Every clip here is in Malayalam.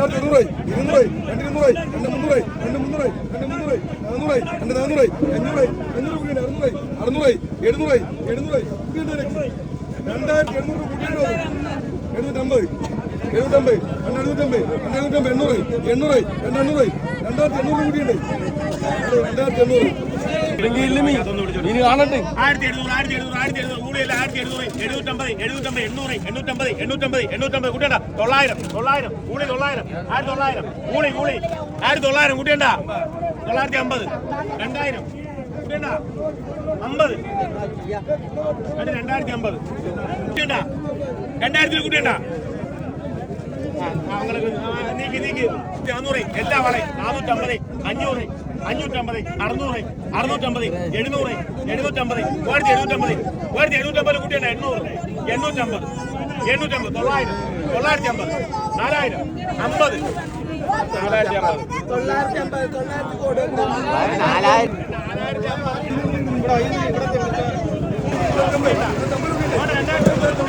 രണ്ടായിരത്തി ഇരുന്നൂറ് ഇരുന്നൂറായി രണ്ട് ഇരുന്നൂറായി രണ്ട് മുന്നൂറായി രണ്ട് മുന്നൂറായി രണ്ട് മുന്നൂറായി നാനൂറായി രണ്ട് നാനൂറ് അഞ്ഞൂറ് എഴുന്നൂറായി കൂടിയുണ്ട് രണ്ടായിരത്തി എഴുന്നൂറ് കൂടിയുണ്ടോ എഴുന്നൂറ്റമ്പത്. എണ്ണൂറ് രണ്ട് എണ്ണൂറായി രണ്ടായിരത്തി എണ്ണൂറ് കൂടിയുണ്ട് രണ്ടായിരത്തി എണ്ണൂറ്. ആയിരത്തി എഴുന്നൂറ് ആയിരത്തി എഴുന്നൂറ് ആയിരത്തി എഴുന്നൂറ്. കൂടിയല്ല ആയിരത്തി എഴുന്നൂറ് എഴുന്നൂറ്റമ്പത് എഴുന്നൂറ്റമ്പത് എണ്ണൂറ് എണ്ണൂറ്റമ്പത് എണ്ണൂറ്റമ്പത് എണ്ണൂറ്റമ്പത്. കൂട്ടണ്ട. തൊള്ളായിരം തൊള്ളായിരം കൂടി തൊള്ളായിരം ആയിരത്തി തൊള്ളായിരം. കൂടി കൂടി ആയിരത്തി തൊള്ളായിരം കൂട്ടിയണ്ട തൊള്ളായിരത്തി അമ്പത് രണ്ടായിരം. കൂട്ടിയണ്ട അമ്പത്. രണ്ടായിരത്തി അമ്പത്. കൂട്ടിയണ്ട രണ്ടായിരത്തിൽ ആ, നീക്കി നീക്കി. നാനൂറ് എല്ലാ വളയും. നാനൂറ്റമ്പത് അഞ്ഞൂറ്. അഞ്ഞൂറ്റമ്പത് അറുന്നൂറ് അറുന്നൂറ്റമ്പത് എഴുന്നൂറ് എഴുന്നൂറ്റമ്പത് മൂവായിരത്തി എഴുന്നൂറ്റമ്പത് മൂവായിരത്തി എഴുന്നൂറ്റമ്പത് കൂട്ടിയാണ് എണ്ണൂറ് എണ്ണൂറ്റമ്പത് എണ്ണൂറ്റമ്പത് തൊള്ളായിരം തൊള്ളായിരത്തി അമ്പത് നാലായിരം അമ്പത് നാലായിരത്തി അമ്പത് രണ്ടായിരത്തി അമ്പത്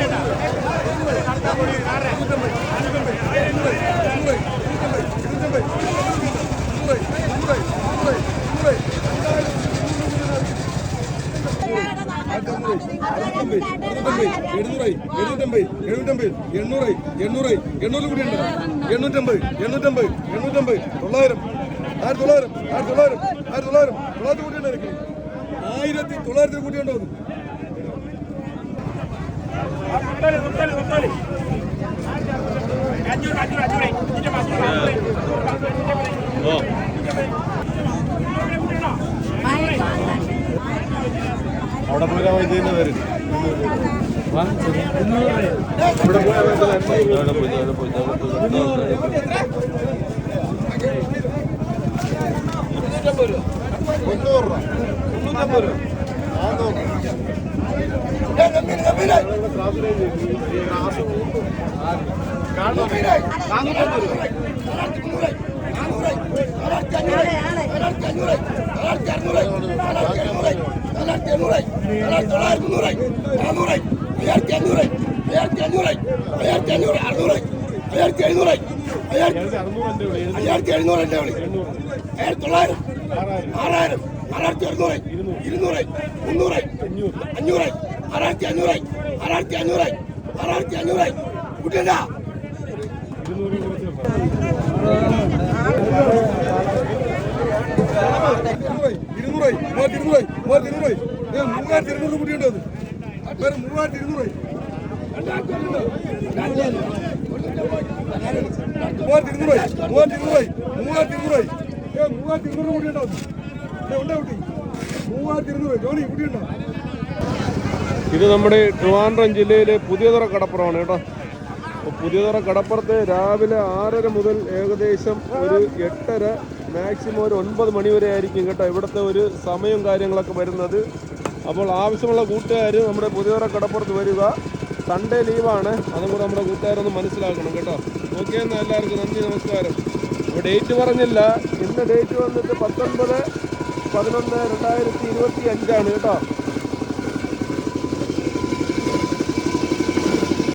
എഴുന്നൂറായി എഴുന്നൂറ്റമ്പത് എഴുന്നൂറ്റമ്പത് എണ്ണൂറായി എണ്ണൂറായി എണ്ണൂറ് കൂടിയുണ്ട് എണ്ണൂറ്റമ്പത് എണ്ണൂറ്റമ്പത് എണ്ണൂറ്റമ്പത് തൊള്ളായിരം ആയിരത്തി തൊള്ളായിരം ആയിരത്തി തൊള്ളായിരം ആയിരത്തി തൊള്ളായിരം തൊള്ളായിരത്തി കൂട്ടിയുണ്ടായിരിക്കും ആയിരത്തി മുപ്പത് മുപ്പത് മുപ്പത് അഞ്ഞൂറ് അഞ്ഞൂറ് അഞ്ഞൂറ് അഞ്ഞൂറ് അഞ്ഞൂറ് അവിടെ വൈദ്യുതി വരും ഇവിടെ മുന്നൂറ് രൂപ മുന്നൂറ്റമ്പത് രൂപ നാന്നൂറ് അയ്യായിരത്തി എഴുന്നൂറ് എന്റെ വിളി ആയിരത്തി തൊള്ളായിരം ആറായിരം ആറായിരത്തി അറുന്നൂറ് ഇരുന്നൂറായി മുന്നൂറായി അഞ്ഞൂറായി ആറായിരത്തി അഞ്ഞൂറായി ആറായിരത്തി അഞ്ഞൂറായി ആറായിരത്തി അഞ്ഞൂറായി കുട്ടിയല്ല ഇരുന്നൂറായി മൂവായിരത്തി ഇരുന്നൂറായി മൂവായിരത്തി ഇരുന്നൂറായി മൂവായിരത്തി ഇരുന്നൂറ് കുട്ടിയുണ്ട് അത്? വെറും മൂവായിരത്തി ഇരുന്നൂറ് മൂവായിരത്തി ഇരുന്നൂറ് മൂവായിരത്തി ഇരുന്നൂറ് മൂവായിരത്തി ഇരുന്നൂറ് ഏ മൂവായിരത്തി ഇരുന്നൂറ് കുട്ടിയുണ്ടോ ഉണ്ട് ഉണ്ടോ കുട്ടി? മൂവായിരത്തി ഇരുന്നൂറ് ജോലി കുട്ടിയുണ്ടോ ഇത് നമ്മുടെ ട്രിവാൻഡ്രം ജില്ലയിലെ പുതിയതറ കടപ്പുറമാണ് കേട്ടോ. പുതിയതറ കടപ്പുറത്ത് രാവിലെ ആറര മുതൽ ഏകദേശം ഒരു എട്ടര മാക്സിമം ഒരു ഒൻപത് മണി വരെ ആയിരിക്കും കേട്ടോ ഇവിടുത്തെ ഒരു സമയവും കാര്യങ്ങളൊക്കെ വരുന്നത്. അപ്പോൾ ആവശ്യമുള്ള കൂട്ടുകാർ നമ്മുടെ പുതിയവരെ കടപ്പുറത്ത് വരിക. സൺഡേ ലീവാണ് അതും കൂടെ നമ്മുടെ കൂട്ടുകാരൊന്ന് മനസ്സിലാക്കണം കേട്ടോ. ഓക്കെ എന്നാൽ എല്ലാവർക്കും നന്ദി നമസ്കാരം. അപ്പോൾ ഡേറ്റ് പറഞ്ഞില്ല. ഇന്ന് ഡേറ്റ് വന്നിട്ട് പത്തൊൻപത് പതിനൊന്ന് രണ്ടായിരത്തി ഇരുപത്തി അഞ്ചാണ് കേട്ടോ.